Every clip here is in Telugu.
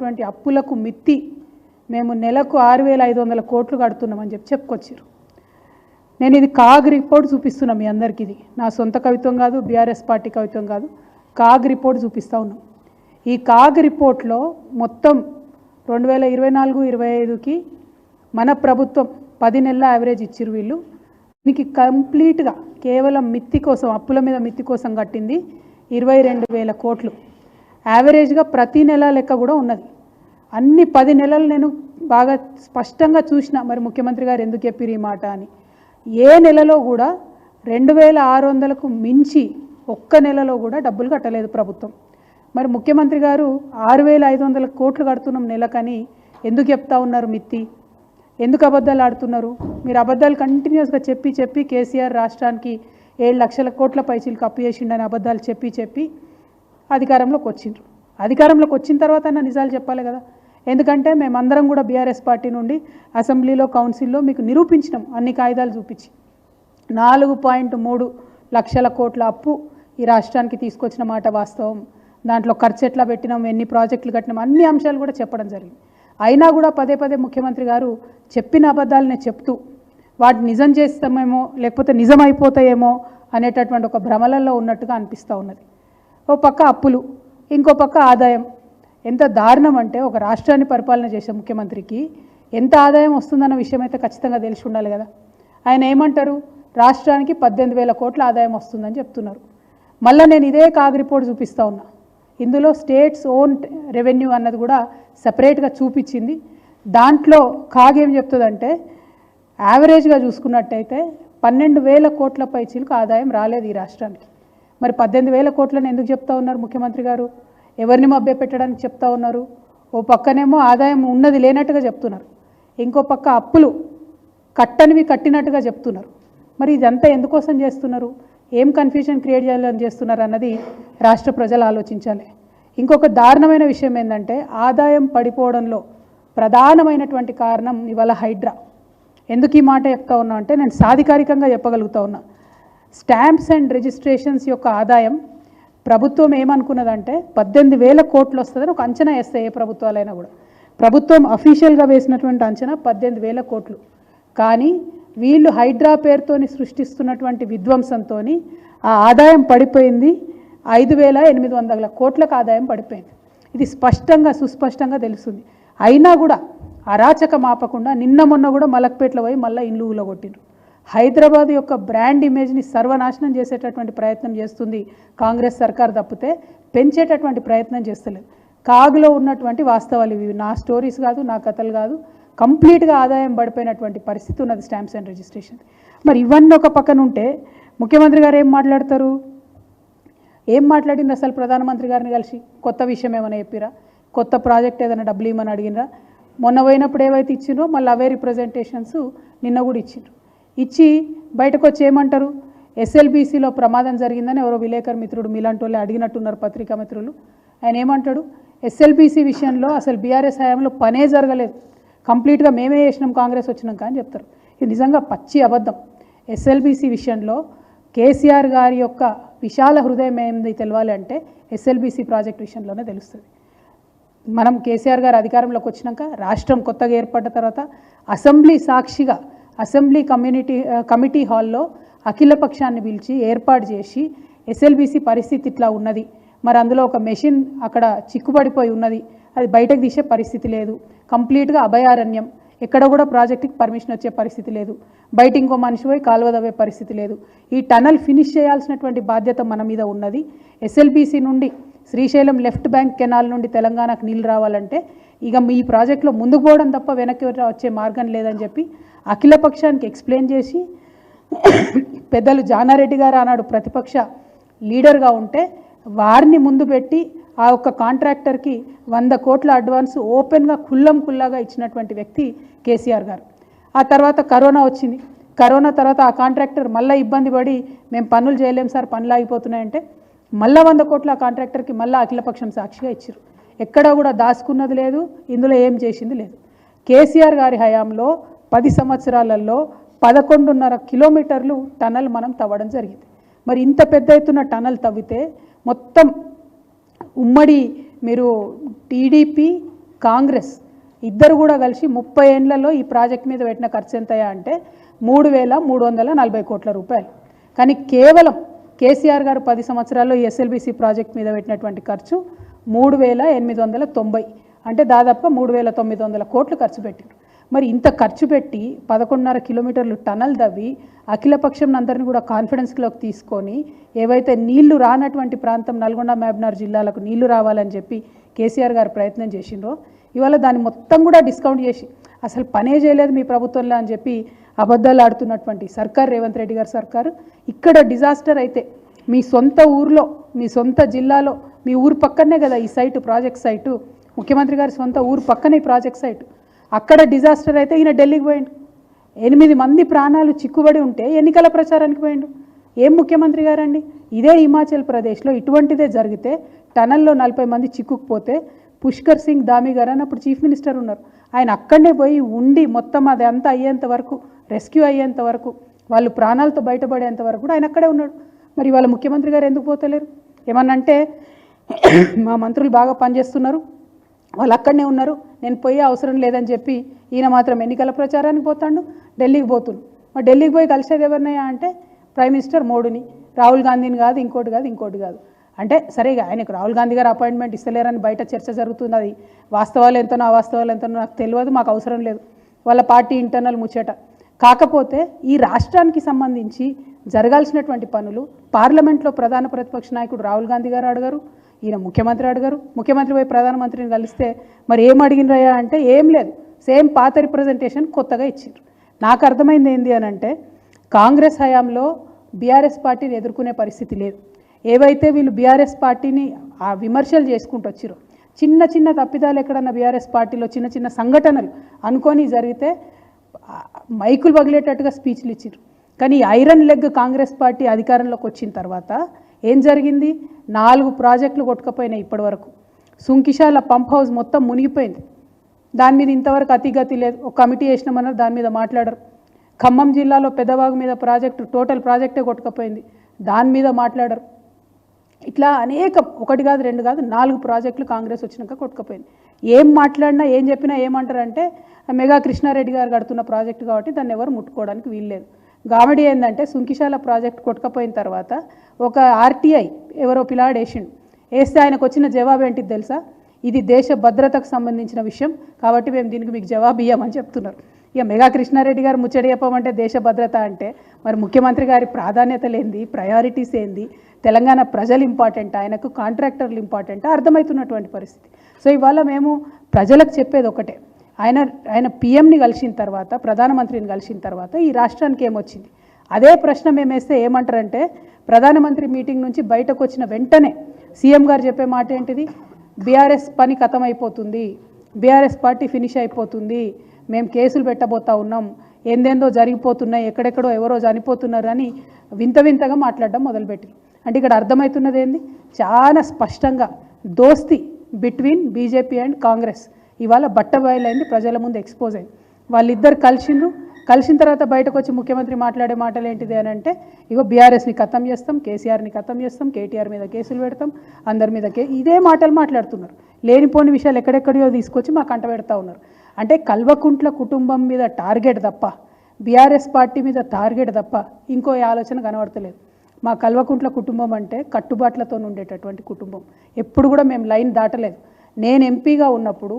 చేసినటువంటి అప్పులకు మిత్తి మేము నెలకు ఆరు వేల ఐదు వందల కోట్లు కడుతున్నామని చెప్పి చెప్పుకొచ్చారు. నేను ఇది కాగ్ రిపోర్ట్ చూపిస్తున్నా మీ అందరికీ ఇది. నా సొంత కవిత్వం కాదు బీఆర్ఎస్ పార్టీ కవిత్వం కాదు. కాగ్ రిపోర్ట్ చూపిస్తూ ఉన్నాం. ఈ కాగ్ రిపోర్ట్లో మొత్తం రెండు వేల ఇరవై నాలుగు ఇరవై ఐదుకి మన ప్రభుత్వం పది నెలల యావరేజ్ ఇచ్చిరు వీళ్ళు. దీనికి కంప్లీట్గా కేవలం మిత్తి కోసం అప్పుల మీద మిత్తి కోసం కట్టింది ఇరవై రెండు వేల కోట్లు. యావరేజ్గా ప్రతి నెల లెక్క కూడా ఉన్నది. అన్ని పది నెలలు నేను బాగా స్పష్టంగా చూసిన మరి ముఖ్యమంత్రి గారు ఎందుకు చెప్పిరు ఈ మాట అని. ఏ నెలలో కూడా రెండు వేల ఆరు వందలకు మించి ఒక్క నెలలో కూడా డబ్బులు కట్టలేదు ప్రభుత్వం. మరి ముఖ్యమంత్రి గారు ఆరు వేల ఐదు వందల కోట్లు కడుతున్నాం నెలకని ఎందుకు చెప్తా ఉన్నారు మిత్తి? ఎందుకు అబద్ధాలు ఆడుతున్నారు? మీరు అబద్ధాలు కంటిన్యూస్గా చెప్పి చెప్పి కేసీఆర్ రాష్ట్రానికి ఏడు లక్షల కోట్ల పైసలు అప్పు చేసిండని అబద్ధాలు చెప్పి చెప్పి అధికారంలోకి వచ్చిండ్రు. అధికారంలోకి వచ్చిన తర్వాత నిజాలు చెప్పాలి కదా. ఎందుకంటే మేమందరం కూడా బీఆర్ఎస్ పార్టీ నుండి అసెంబ్లీలో కౌన్సిల్లో మీకు నిరూపించినాం అన్ని కాగితాలు చూపించి. నాలుగు పాయింట్ మూడు లక్షల కోట్ల అప్పు ఈ రాష్ట్రానికి తీసుకొచ్చిన మాట వాస్తవం. దాంట్లో ఖర్చు ఎట్లా పెట్టినాం ఎన్ని ప్రాజెక్టులు కట్టినాం అన్ని అంశాలు కూడా చెప్పడం జరిగింది. అయినా కూడా పదే పదే ముఖ్యమంత్రి గారు చెప్పిన అబద్ధాలనే చెప్తూ వాటిని నిజం చేస్తామేమో లేకపోతే నిజం అయిపోతాయేమో అనేటటువంటి ఒక భ్రమలలో ఉన్నట్టుగా అనిపిస్తూ ఉన్నది. ఓ పక్క అప్పులు ఇంకో పక్క ఆదాయం. ఎంత దారుణం అంటే ఒక రాష్ట్రాన్ని పరిపాలన చేసే ముఖ్యమంత్రికి ఎంత ఆదాయం వస్తుందన్న విషయం అయితే ఖచ్చితంగా తెలిసి ఉండాలి కదా. ఆయన ఏమంటారు? రాష్ట్రానికి పద్దెనిమిది వేల కోట్ల ఆదాయం వస్తుందని చెప్తున్నారు. మళ్ళీ నేను ఇదే కాగ్ రిపోర్ట్ చూపిస్తూ ఉన్నా. ఇందులో స్టేట్స్ ఓన్ రెవెన్యూ అన్నది కూడా సపరేట్గా చూపించింది. దాంట్లో కాగ్ ఏం చెప్తుందంటే యావరేజ్గా చూసుకున్నట్టయితే పన్నెండు వేల కోట్ల పైచీలకు ఆదాయం రాలేదు ఈ రాష్ట్రానికి. మరి పద్దెనిమిది వేల కోట్లను ఎందుకు చెప్తా ఉన్నారు ముఖ్యమంత్రి గారు? ఎవరిని మభ్య పెట్టడానికి చెప్తా ఉన్నారు? ఓ పక్కనేమో ఆదాయం ఉన్నది లేనట్టుగా చెప్తున్నారు. ఇంకో పక్క అప్పులు కట్టనివి కట్టినట్టుగా చెప్తున్నారు. మరి ఇదంతా ఎందుకోసం చేస్తున్నారు? ఏం కన్ఫ్యూజన్ క్రియేట్ చేయాలని చేస్తున్నారు అన్నది రాష్ట్ర ప్రజలు ఆలోచించాలి. ఇంకొక దారుణమైన విషయం ఏంటంటే ఆదాయం పడిపోవడంలో ప్రధానమైనటువంటి కారణం ఇవాళ హైడ్రా. ఎందుకు ఈ మాట చెప్తా ఉన్నా అంటే నేను సాధికారికంగా చెప్పగలుగుతా ఉన్నా. స్టాంప్స్ అండ్ రిజిస్ట్రేషన్స్ యొక్క ఆదాయం ప్రభుత్వం ఏమనుకున్నదంటే పద్దెనిమిది వేల కోట్లు వస్తుందని ఒక అంచనా వేస్తాయి ఏ ప్రభుత్వాలైనా కూడా. ప్రభుత్వం అఫీషియల్గా వేసినటువంటి అంచనా పద్దెనిమిది వేల కోట్లు. కానీ వీళ్ళు హైడ్రా పేరుతోని సృష్టిస్తున్నటువంటి విధ్వంసంతో ఆ ఆదాయం పడిపోయింది. ఐదు వేల ఎనిమిది వందల కోట్లకు ఆదాయం పడిపోయింది. ఇది స్పష్టంగా సుస్పష్టంగా తెలుస్తుంది. అయినా కూడా అరాచక మాపకుండా నిన్న మొన్న కూడా మలక్పేటలో పోయి మళ్ళీ ఇండ్లు ఊలగొట్టిండ్రు. హైదరాబాద్ యొక్క బ్రాండ్ ఇమేజ్ని సర్వనాశనం చేసేటటువంటి ప్రయత్నం చేస్తుంది కాంగ్రెస్ సర్కార్ తప్పితే పెంచేటటువంటి ప్రయత్నం చేస్తలేదు. కాగులో ఉన్నటువంటి వాస్తవాలు ఇవి. నా స్టోరీస్ కాదు నా కథలు కాదు. కంప్లీట్గా ఆదాయం పడిపోయినటువంటి పరిస్థితి ఉన్నది స్టాంప్స్ అండ్ రిజిస్ట్రేషన్. మరి ఇవన్నీ ఒక పక్కన ఉంటే ముఖ్యమంత్రి గారు ఏం మాట్లాడతారు? ఏం మాట్లాడింది అసలు ప్రధానమంత్రి గారిని కలిసి? కొత్త విషయం ఏమైనా చెప్పిరా? కొత్త ప్రాజెక్ట్ ఏదైనా డబ్బులు ఇవ్వమని అడిగినరా? మొన్న పోయినప్పుడు ఏవైతే ఇచ్చినో మళ్ళీ అవే రిప్రజెంటేషన్స్ నిన్న కూడా ఇచ్చిండ్రు. ఇచ్చి బయటకు వచ్చి ఏమంటారు ఎస్ఎల్బీసీలో ప్రమాదం జరిగిందని ఎవరో విలేకరు మిత్రుడు మీలాంటి వాళ్ళు అడిగినట్టున్నారు పత్రికా మిత్రులు. ఆయన ఏమంటాడు? ఎస్ఎల్బీసీ విషయంలో అసలు బీఆర్ఎస్ హయాంలో పనే జరగలేదు. కంప్లీట్గా మేమే చేసినాం కాంగ్రెస్ వచ్చినాక అని చెప్తారు. ఇది నిజంగా పచ్చి అబద్ధం. ఎస్ఎల్బీసీ విషయంలో కేసీఆర్ గారి యొక్క విశాల హృదయం ఏంది తెలవాలి అంటే ఎస్ఎల్బీసీ ప్రాజెక్ట్ విషయంలోనే తెలుస్తుంది. మనం కేసీఆర్ గారు అధికారంలోకి వచ్చినాక రాష్ట్రం కొత్తగా ఏర్పడ్డ తర్వాత అసెంబ్లీ సాక్షిగా అసెంబ్లీ కమ్యూనిటీ కమిటీ హాల్లో అఖిల పక్షాన్ని పిలిచి ఏర్పాటు చేసి ఎస్ఎల్బీసీ పరిస్థితి ఇట్లా ఉన్నది. మరి అందులో ఒక మెషిన్ అక్కడ చిక్కుపడిపోయి ఉన్నది. అది బయటకు తీసే పరిస్థితి లేదు. కంప్లీట్గా అభయారణ్యం. ఎక్కడ కూడా ప్రాజెక్టుకి పర్మిషన్ వచ్చే పరిస్థితి లేదు. బయట ఇంకో మనిషి పోయి కాలువదవ్వే పరిస్థితి లేదు. ఈ టనల్ ఫినిష్ చేయాల్సినటువంటి బాధ్యత మన మీద ఉన్నది. ఎస్ఎల్బీసీ నుండి శ్రీశైలం లెఫ్ట్ బ్యాంక్ కెనాల్ నుండి తెలంగాణకు నీళ్ళు రావాలంటే ఇక ఈ ప్రాజెక్టులో ముందుకు పోవడం తప్ప వెనక్కి వచ్చే మార్గం లేదని చెప్పి అఖిల పక్షానికి ఎక్స్ప్లెయిన్ చేసి పెద్దలు జానారెడ్డి గారు ఆనాడు ప్రతిపక్ష లీడర్గా ఉంటే వారిని ముందు పెట్టి ఆ ఒక్క కాంట్రాక్టర్కి వంద కోట్ల అడ్వాన్స్ ఓపెన్గా కుల్లం కుల్లాగా ఇచ్చినటువంటి వ్యక్తి కేసీఆర్ గారు. ఆ తర్వాత కరోనా వచ్చింది. కరోనా తర్వాత ఆ కాంట్రాక్టర్ మళ్ళీ ఇబ్బంది పడి మేము పనులు చేయలేం సార్ పనులు ఆగిపోతున్నాయంటే మళ్ళా వంద కోట్ల కాంట్రాక్టర్కి మళ్ళీ అఖిలపక్షం సాక్షిగా ఇచ్చారు ఎక్కడ కూడా దాచుకున్నది లేదు ఇందులో ఏం చేసింది లేదు. కేసీఆర్ గారి హయాంలో పది సంవత్సరాలలో పదకొండున్నర కిలోమీటర్లు టనల్ మనం తవ్వడం జరిగింది. మరి ఇంత పెద్ద ఎత్తున టనల్ తవ్వితే మొత్తం ఉమ్మడి మీరు టీడీపీ కాంగ్రెస్ ఇద్దరు కూడా కలిసి ముప్పై ఏండ్లలో ఈ ప్రాజెక్ట్ మీద పెట్టిన ఖర్చు ఎంతయా అంటే మూడు వేల మూడు వందల నలభై కోట్ల రూపాయలు. కానీ కేవలం కేసీఆర్ గారు పది సంవత్సరాల్లో ఎస్ఎల్బిసి ఎస్ఎల్బీసీ ప్రాజెక్ట్ మీద పెట్టినటువంటి ఖర్చు మూడు వేల ఎనిమిది వందల తొంభై అంటే దాదాపుగా మూడు వేల తొమ్మిది వందల కోట్లు ఖర్చు పెట్టారు మరి ఇంత ఖర్చు పెట్టి పదకొండున్నర కిలోమీటర్లు టనల్ దవ్వి అఖిలపక్షం అందరిని కూడా కాన్ఫిడెన్స్లోకి తీసుకొని ఏవైతే నీళ్ళు రానటువంటి ప్రాంతం నల్గొండ మహబూబ్నగర్ జిల్లాలకు నీళ్ళు రావాలని చెప్పి కేసీఆర్ గారు ప్రయత్నం చేసిండ్రో ఇవాళ దాన్ని మొత్తం కూడా డిస్కౌంట్ చేసి అసలు పనే చేయలేదు మీ ప్రభుత్వంలో అని చెప్పి అబద్ధాలు ఆడుతున్నటువంటి సర్కార్ రేవంత్ రెడ్డి గారి సర్కారు. ఇక్కడ డిజాస్టర్ అయితే మీ సొంత ఊర్లో మీ సొంత జిల్లాలో మీ ఊరు పక్కనే కదా ఈ సైటు ప్రాజెక్ట్ సైటు ముఖ్యమంత్రి గారి సొంత ఊరు పక్కనే ఈ ప్రాజెక్ట్ సైటు అక్కడ డిజాస్టర్ అయితే ఈయన ఢిల్లీకి పోయిండు. ఎనిమిది మంది ప్రాణాలు చిక్కుబడి ఉంటే ఎన్నికల ప్రచారానికి పోయిండు. ఏం ముఖ్యమంత్రి గారండి? ఇదే హిమాచల్ ప్రదేశ్లో ఇటువంటిదే జరిగితే టనల్లో నలభై మంది చిక్కుకుపోతే పుష్కర్ సింగ్ దామి గారు అని అప్పుడు చీఫ్ మినిస్టర్ ఉన్నారు. ఆయన అక్కడనే పోయి ఉండి మొత్తం అది అంతా అయ్యేంత వరకు రెస్క్యూ అయ్యేంత వరకు వాళ్ళు ప్రాణాలతో బయటపడేంత వరకు కూడా ఆయన అక్కడే ఉన్నాడు. మరి వాళ్ళ ముఖ్యమంత్రి గారు ఎందుకు పోతలేరు? ఏమన్నంటే మా మంత్రులు బాగా పనిచేస్తున్నారు. వాళ్ళు అక్కడనే ఉన్నారు. నేను పోయే అవసరం లేదని చెప్పి ఈయన మాత్రం ఎన్నికల ప్రచారానికి పోతాడు ఢిల్లీకి పోతుండు. మరి ఢిల్లీకి పోయి కలిసేది ఎవరినయ్యా అంటే ప్రైమ్ మినిస్టర్ మోడీని. రాహుల్ గాంధీని కాదు ఇంకోటి కాదు ఇంకోటి కాదు. అంటే సరే ఆయనకు రాహుల్ గాంధీ గారు అపాయింట్మెంట్ ఇస్తలేరని బయట చర్చ జరుగుతుంది. అది వాస్తవాలు ఎంతనో అవాస్తవాలు ఎంతనో నాకు తెలియదు మాకు అవసరం లేదు. వాళ్ళ పార్టీ ఇంటర్నల్ ముచ్చట. కాకపోతే ఈ రాష్ట్రానికి సంబంధించి జరగాల్సినటువంటి పనులు పార్లమెంట్లో ప్రధాన ప్రతిపక్ష నాయకుడు రాహుల్ గాంధీ గారు అడగారు. ఈయన ముఖ్యమంత్రి అడిగారు. ముఖ్యమంత్రి పోయి ప్రధానమంత్రిని కలిస్తే మరి ఏం అడిగినరయ్యా అంటే ఏం లేదు. సేమ్ పాత రిప్రజెంటేషన్ కొత్తగా ఇచ్చిండ్రు. నాకు అర్థమైంది ఏంది అని అంటే కాంగ్రెస్ హయాంలో బీఆర్ఎస్ పార్టీని ఎదుర్కొనే పరిస్థితి లేదు. ఏవైతే వీళ్ళు బీఆర్ఎస్ పార్టీని ఆ విమర్శలు చేసుకుంటూ వచ్చారో చిన్న చిన్న తప్పిదాలు ఎక్కడన్నా బీఆర్ఎస్ పార్టీలో చిన్న చిన్న సంఘటనలు అనుకొని జరిగితే మైకులు పగిలేటట్టుగా స్పీచ్లు ఇచ్చారు కానీ ఐరన్ లెగ్ కాంగ్రెస్ పార్టీ అధికారంలోకి వచ్చిన తర్వాత ఏం జరిగింది? నాలుగు ప్రాజెక్టులు కొట్టుకపోయినాయి ఇప్పటి వరకు సుంకిశాల పంప్ హౌస్ మొత్తం మునిగిపోయింది. దాని మీద ఇంతవరకు అతిగతి లేదు. ఒక కమిటీ వేసినామన్నారు దాని మీద మాట్లాడరు. ఖమ్మం జిల్లాలో పెదవాగు మీద ప్రాజెక్టు టోటల్ ప్రాజెక్టే కొట్టుకపోయింది. దాని మీద మాట్లాడరు. ఇట్లా అనేక ఒకటి కాదు రెండు కాదు నాలుగు ప్రాజెక్టులు కాంగ్రెస్ వచ్చినాక కొట్టుకుపోయింది. ఏం మాట్లాడినా ఏం చెప్పినా ఏమంటారంటే మెగా కృష్ణారెడ్డి గారు కడుతున్న ప్రాజెక్టు కాబట్టి దాన్ని ఎవరు ముట్టుకోవడానికి వీల్లేదు. గామిడి ఏంటంటే సుంకిశాల ప్రాజెక్ట్ కొట్టుకపోయిన తర్వాత ఒక ఆర్టీఐ ఎవరో పిలాడేసిండు. వేస్తే ఆయనకు వచ్చిన జవాబు ఏంటిది తెలుసా? ఇది దేశ భద్రతకు సంబంధించిన విషయం. కాబట్టి మేము దీనికి మీకు జవాబు ఇవ్వమని చెప్తున్నారు. ఇక మెగా కృష్ణారెడ్డి గారు ముచ్చడి చెప్పమంటే దేశ భద్రత అంటే మరి ముఖ్యమంత్రి గారి ప్రాధాన్యతలేంది ప్రయారిటీస్ ఏంది? తెలంగాణ ప్రజలు ఇంపార్టెంట్ ఆయనకు కాంట్రాక్టర్లు ఇంపార్టెంట్ అర్థమవుతున్నటువంటి పరిస్థితి. సో ఇవాళ మేము ప్రజలకు చెప్పేది ఒకటే. ఆయన ఆయన పిఎంని కలిసిన తర్వాత ప్రధానమంత్రిని కలిసిన తర్వాత ఈ రాష్ట్రానికి ఏమొచ్చింది? అదే ప్రశ్న మేము వేస్తే ఏమంటారంటే ప్రధానమంత్రి మీటింగ్ నుంచి బయటకు వచ్చిన వెంటనే సీఎం గారు చెప్పే మాట ఏంటిది? బీఆర్ఎస్ పని అయిపోతుంది బీఆర్ఎస్ పార్టీ ఫినిష్ అయిపోతుంది. మేము కేసులు పెట్టబోతా ఉన్నాం. ఏందేందో జరిగిపోతున్నాయి. ఎక్కడెక్కడో ఎవరో చనిపోతున్నారు అని వింత వింతగా మాట్లాడడం మొదలుపెట్టారు అంటే ఇక్కడ అర్థమవుతున్నది ఏంది? చాలా స్పష్టంగా దోస్తి బిట్వీన్ బీజేపీ అండ్ కాంగ్రెస్. ఇవాళ బట్ట బయలైంది ప్రజల ముందు ఎక్స్పోజ్ అయింది. వాళ్ళిద్దరు కలిసిండ్రు. కలిసిన తర్వాత బయటకు వచ్చి ముఖ్యమంత్రి మాట్లాడే మాటలు ఏంటిది అని అంటే ఇగో బీఆర్ఎస్ని ఖతం చేస్తాం కేసీఆర్ని ఖతం చేస్తాం కేటీఆర్ మీద కేసులు పెడతాం అందరి మీద కే ఇదే మాటలు మాట్లాడుతున్నారు. లేనిపోని విషయాలు ఎక్కడెక్కడో తీసుకొచ్చి మాకు అంట పెడతా ఉన్నారు. అంటే కల్వకుంట్ల కుటుంబం మీద టార్గెట్ తప్ప బీఆర్ఎస్ పార్టీ మీద టార్గెట్ తప్ప ఇంకో ఆలోచన కనబడతలేదు. మా కల్వకుంట్ల కుటుంబం అంటే కట్టుబాట్లతో ఉండేటటువంటి కుటుంబం. ఎప్పుడు కూడా మేము లైన్ దాటలేదు. నేను ఎంపీగా ఉన్నప్పుడు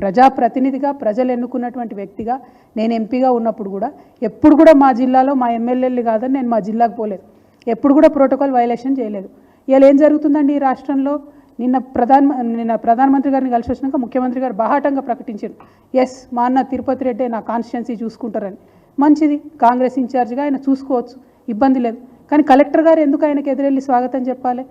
ప్రజాప్రతినిధిగా ప్రజలు ఎన్నుకున్నటువంటి వ్యక్తిగా నేను ఎంపీగా ఉన్నప్పుడు కూడా ఎప్పుడు కూడా మా జిల్లాలో మా ఎమ్మెల్యేలు కాదని నేను మా జిల్లాకు పోలేదు. ఎప్పుడు కూడా ప్రోటోకాల్ వైలేషన్ చేయలేదు. ఇవాళ ఏం జరుగుతుందండి ఈ రాష్ట్రంలో? నిన్న ప్రధాన నిన్న ప్రధానమంత్రి గారిని కలిసి వచ్చినాక ముఖ్యమంత్రి గారు బాహాటంగా ప్రకటించారు. ఎస్ మా అన్న తిరుపతి రెడ్డి నా కాన్స్టిట్యున్సీ చూసుకుంటారని. మంచిది కాంగ్రెస్ ఇన్ఛార్జ్గా ఆయన చూసుకోవచ్చు ఇబ్బంది లేదు. కానీ కలెక్టర్ గారు ఎందుకు ఆయనకు ఎదురెళ్ళి స్వాగతం చెప్పాలి?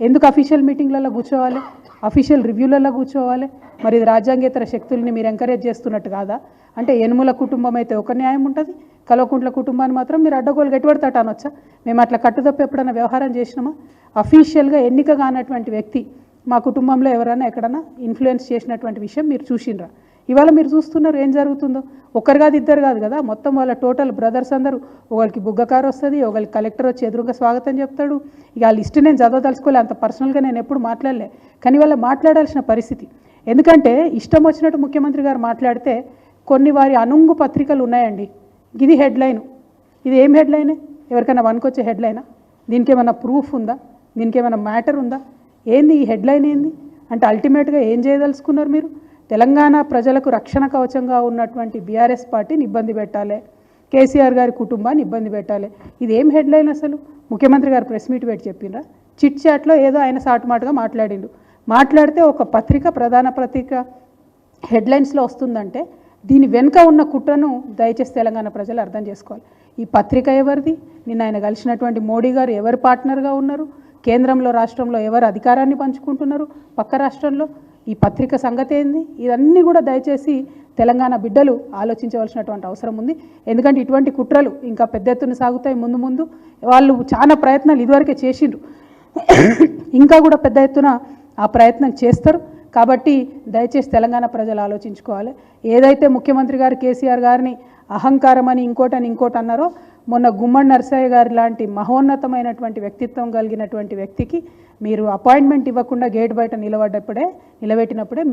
ఎందుకు అఫీషియల్ మీటింగ్లలో కూర్చోవాలి? అఫీషియల్ రివ్యూలలో కూర్చోవాలి. మరి ఇది రాజ్యాంగేతర శక్తుల్ని మీరు ఎంకరేజ్ చేస్తున్నట్టు కాదా? అంటే ఎనుముల కుటుంబం అయితే ఒక న్యాయం ఉంటుంది. కలవకుంట్ల కుటుంబాన్ని మాత్రం మీరు అడ్డగోలు గట్టిపడతాట అనొచ్చా? మేము అట్లా కట్టుదప్పు ఎప్పుడైనా వ్యవహారం చేసినామా? అఫీషియల్గా ఎన్నిక కానటువంటి వ్యక్తి మా కుటుంబంలో ఎవరైనా ఎక్కడైనా ఇన్ఫ్లుయెన్స్ చేసినటువంటి విషయం మీరు చూసినరా? ఇవాళ మీరు చూస్తున్నారు ఏం జరుగుతుందో. ఒకరు కాదు ఇద్దరు కాదు కదా. మొత్తం వాళ్ళ టోటల్ బ్రదర్స్ అందరూ ఒకరికి బుగ్గ కారు వస్తుంది ఒకరికి కలెక్టర్ వచ్చి ఎదురుగా స్వాగతం చెప్తాడు. ఇక ఆ లిస్ట్ నేను చదవదలుచుకోలే అంత పర్సనల్గా నేను ఎప్పుడు మాట్లాడలే. కానీ వాళ్ళ మాట్లాడాల్సిన పరిస్థితి. ఎందుకంటే ఇష్టం వచ్చినట్టు ముఖ్యమంత్రి గారు మాట్లాడితే కొన్ని వారి అనుంగు పత్రికలు ఉన్నాయండి. ఇది హెడ్లైన్. ఇది ఏం హెడ్లైన్? ఎవరికైనా వనుకొచ్చే హెడ్లైనా? దీనికి ఏమైనా ప్రూఫ్ ఉందా? దీనికి ఏమైనా మ్యాటర్ ఉందా? ఏంది ఈ హెడ్లైన్ ఏంది? అంటే అల్టిమేట్గా ఏం చేయదలుచుకున్నారు మీరు? తెలంగాణ ప్రజలకు రక్షణ కవచంగా ఉన్నటువంటి బీఆర్ఎస్ పార్టీని ఇబ్బంది పెట్టాలి. కేసీఆర్ గారి కుటుంబాన్ని ఇబ్బంది పెట్టాలి. ఇది ఏం హెడ్లైన్ అసలు? ముఖ్యమంత్రి గారు ప్రెస్ మీట్ పెట్టి చెప్పినరా చిట్ చాట్లో ఏదో ఆయన సాటుమాటుగా మాట్లాడిండు. మాట్లాడితే ఒక పత్రిక ప్రధాన పత్రిక హెడ్లైన్స్లో వస్తుందంటే దీని వెనుక ఉన్న కుట్రను దయచేసి తెలంగాణ ప్రజలు అర్థం చేసుకోవాలి. ఈ పత్రిక ఎవరిది? నిన్న ఆయన కలిసినటువంటి మోడీ గారు ఎవరు పార్ట్నర్గా ఉన్నారు? కేంద్రంలో రాష్ట్రంలో ఎవరు అధికారాన్ని పంచుకుంటున్నారు? పక్క రాష్ట్రంలో ఈ పత్రిక సంగతి ఏంది? ఇవన్నీ కూడా దయచేసి తెలంగాణ బిడ్డలు ఆలోచించవలసినటువంటి అవసరం ఉంది. ఎందుకంటే ఇటువంటి కుట్రలు ఇంకా పెద్ద ఎత్తున సాగుతాయి ముందు ముందు. వాళ్ళు చాలా ప్రయత్నాలు ఇదివరకే చేసిండ్రు. ఇంకా కూడా పెద్ద ఎత్తున ఆ ప్రయత్నం చేస్తారు. కాబట్టి దయచేసి తెలంగాణ ప్రజలు ఆలోచించుకోవాలి. ఏదైతే ముఖ్యమంత్రి గారు కేసీఆర్ గారిని అహంకారం అని ఇంకోటని ఇంకోటి అన్నారో మొన్న గుమ్మడి నరసయ్య గారి లాంటి మహోన్నతమైనటువంటి వ్యక్తిత్వం కలిగినటువంటి వ్యక్తికి మీరు అపాయింట్మెంట్ ఇవ్వకుండా గేట్ బయట నిలబడ్డప్పుడే నిలబెట్టినప్పుడే మీ